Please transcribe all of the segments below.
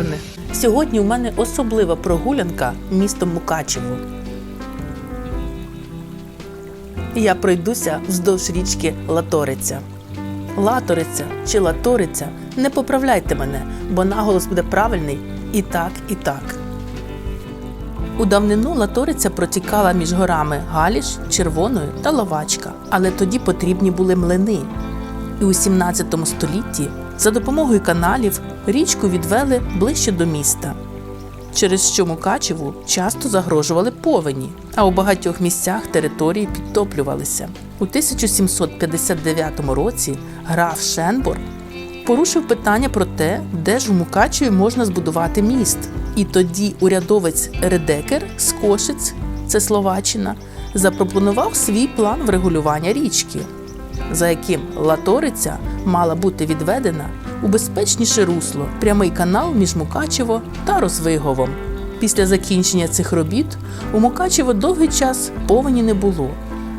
гарне. Сьогодні у мене особлива прогулянка містом Мукачево. Я пройдуся вздовж річки Латориця. Латориця чи Латориця, не поправляйте мене, бо наголос буде правильний і так, і так. У давнину Латориця протікала між горами Галіш, Червоною та Ловачка, але тоді потрібні були млини. І у 17 столітті за допомогою каналів річку відвели ближче до міста, через що Мукачеву часто загрожували повені, а у багатьох місцях території підтоплювалися. У 1759 році граф Шенбор порушив питання про те, де ж в Мукачеві можна збудувати міст. І тоді урядовець Редекер з Кошиць, це Словаччина, запропонував свій план врегулювання річки, за яким Латориця мала бути відведена у безпечніше русло прямий канал між Мукачево та Розвиговом. Після закінчення цих робіт у Мукачево довгий час повені не було,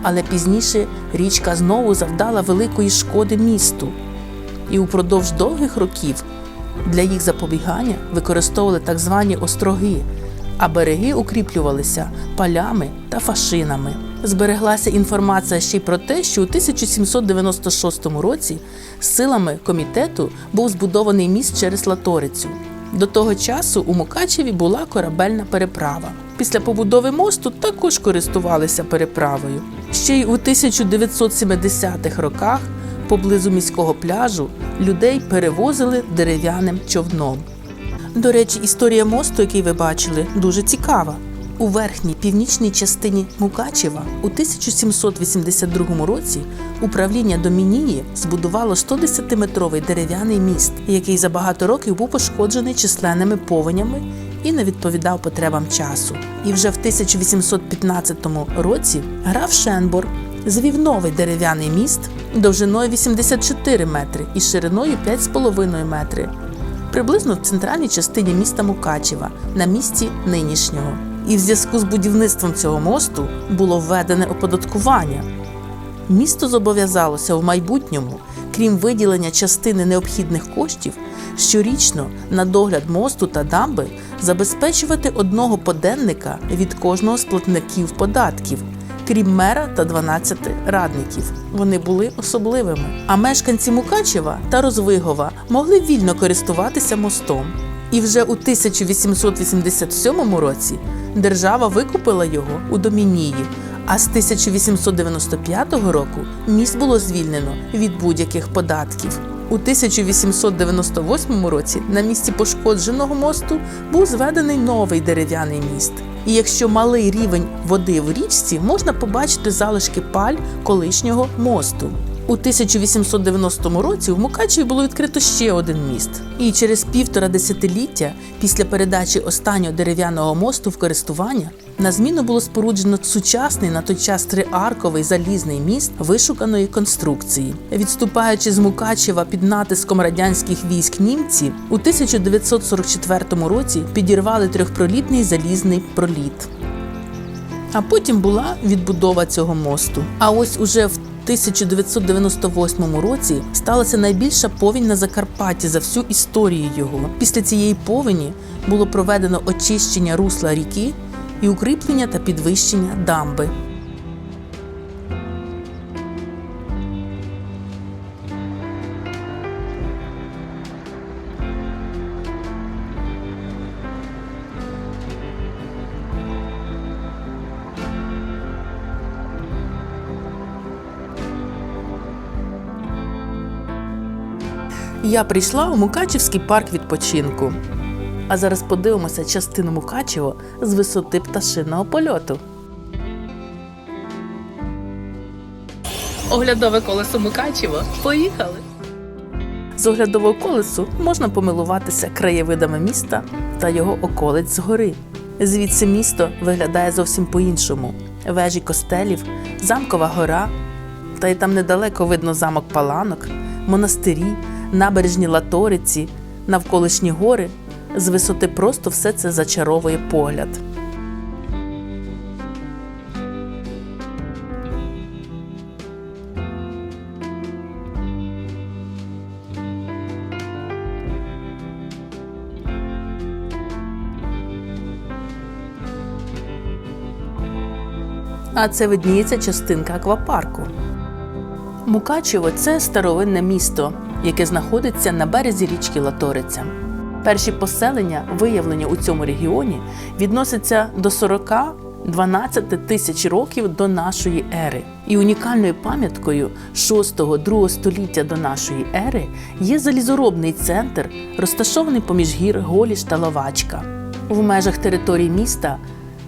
але пізніше річка знову завдала великої шкоди місту і упродовж довгих років для їх запобігання використовували так звані остроги, а береги укріплювалися палями та фашинами. Збереглася інформація ще й про те, що у 1796 році силами комітету був збудований міст через Латорицю. До того часу у Мукачеві була корабельна переправа. Після побудови мосту також користувалися переправою. Ще й у 1970-х роках поблизу міського пляжу людей перевозили дерев'яним човном. До речі, історія мосту, який ви бачили, дуже цікава. У верхній північній частині Мукачева у 1782 році управління Домінії збудувало 110-метровий дерев'яний міст, який за багато років був пошкоджений численними повенями і не відповідав потребам часу. І вже в 1815 році граф Шенбор звів новий дерев'яний міст довжиною 84 метри і шириною 5,5 метри, приблизно в центральній частині міста Мукачева, на місці нинішнього. І в зв'язку з будівництвом цього мосту було введене оподаткування. Місто зобов'язалося в майбутньому, крім виділення частини необхідних коштів, щорічно на догляд мосту та дамби забезпечувати одного поденника від кожного з платників податків, крім мера та 12 радників. Вони були особливими. А мешканці Мукачева та Розвигова могли вільно користуватися мостом. І вже у 1887 році держава викупила його у Домінії. А з 1895 року міст було звільнено від будь-яких податків. У 1898 році на місці пошкодженого мосту був зведений новий дерев'яний міст. І якщо малий рівень води в річці, можна побачити залишки паль колишнього мосту. У 1890 році в Мукачеві було відкрито ще один міст. І через півтора десятиліття після передачі останнього дерев'яного мосту в користування на зміну було споруджено сучасний на той час триарковий залізний міст вишуканої конструкції. Відступаючи з Мукачева під натиском радянських військ німці, у 1944 році підірвали трьохпролітний залізний проліт. А потім була відбудова цього мосту. А ось уже в 1998 році сталася найбільша повінь на Закарпатті за всю історію його. Після цієї повені було проведено очищення русла ріки і укріплення та підвищення дамби. Я прийшла у Мукачівський парк відпочинку. А зараз подивимося частину Мукачево з висоти пташиного польоту. Оглядове колесо Мукачево. Поїхали! З оглядового колесу можна помилуватися краєвидами міста та його околиць згори. Звідси місто виглядає зовсім по-іншому: вежі костелів, замкова гора, та й там недалеко видно замок Паланок, монастирі, набережні Латориці, навколишні гори. З висоти просто все це зачаровує погляд. А це видніється частинка аквапарку. Мукачево це старовинне місто яке знаходиться на березі річки Латориця. Перші поселення, виявлені у цьому регіоні, відносяться до 40-12 тисяч років до нашої ери. І унікальною пам'яткою 6-2 століття до нашої ери є залізоробний центр, розташований поміж гір Голіш та Ловачка. В межах території міста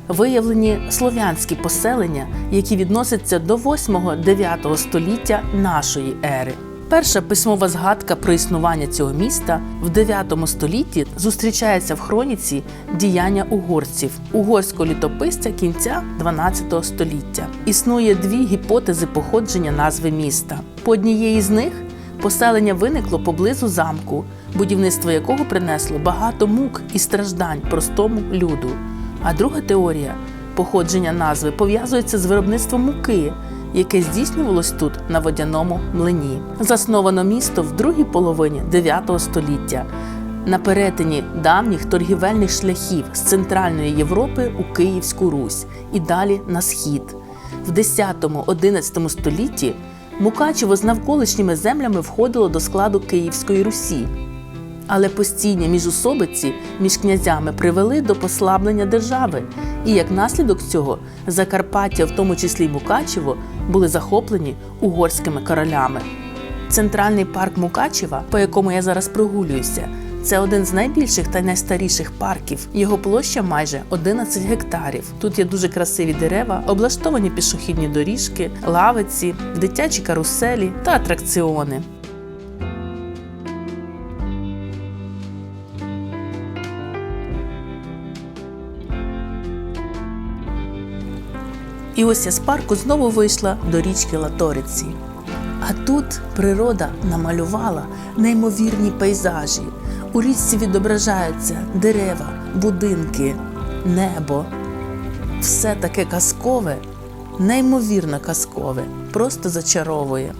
виявлені слов'янські поселення, які відносяться до 8-9 століття нашої ери. Перша письмова згадка про існування цього міста в 9 столітті зустрічається в хроніці діяння угорців угорського літописця кінця 12 століття. Існує дві гіпотези походження назви міста. По однієї з них поселення виникло поблизу замку, будівництво якого принесло багато мук і страждань простому люду. А друга теорія походження назви пов'язується з виробництвом муки, яке здійснювалось тут на водяному млині. Засновано місто в другій половині 9 століття на перетині давніх торгівельних шляхів з центральної Європи у Київську Русь і далі на схід. В 10-11 столітті Мукачево з навколишніми землями входило до складу Київської Русі. Але постійні міжусобиці між князями привели до послаблення держави, і як наслідок цього Закарпаття, в тому числі Мукачево, були захоплені угорськими королями. Центральний парк Мукачева, по якому я зараз прогулююся, це один з найбільших та найстаріших парків. Його площа майже 11 гектарів. Тут є дуже красиві дерева, облаштовані пішохідні доріжки, лавиці, дитячі каруселі та атракціони. І ось я з парку знову вийшла до річки Латориці. А тут природа намалювала неймовірні пейзажі. У річці відображаються дерева, будинки, небо. Все таке казкове, неймовірно казкове, просто зачаровує.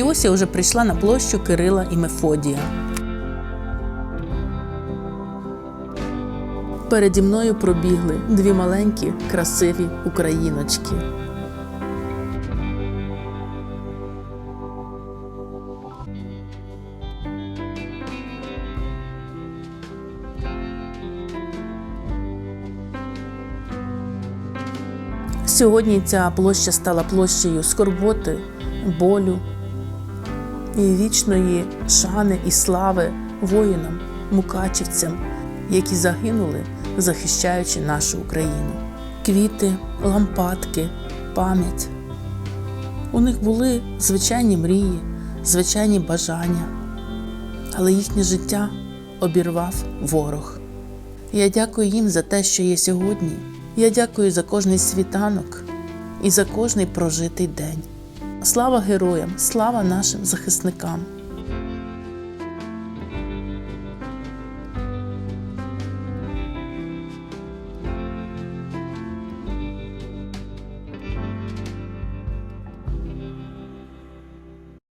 І ось вже прийшла на площу Кирила і Мефодія. Переді мною пробігли дві маленькі, красиві україночки. Сьогодні ця площа стала площею скорботи, болю і вічної шани і слави воїнам, мукачівцям, які загинули, захищаючи нашу Україну. Квіти, лампадки, пам'ять. У них були звичайні мрії, звичайні бажання, але їхнє життя обірвав ворог. Я дякую їм за те, що є сьогодні. Я дякую за кожний світанок, і за кожний прожитий день. Слава героям, слава нашим захисникам!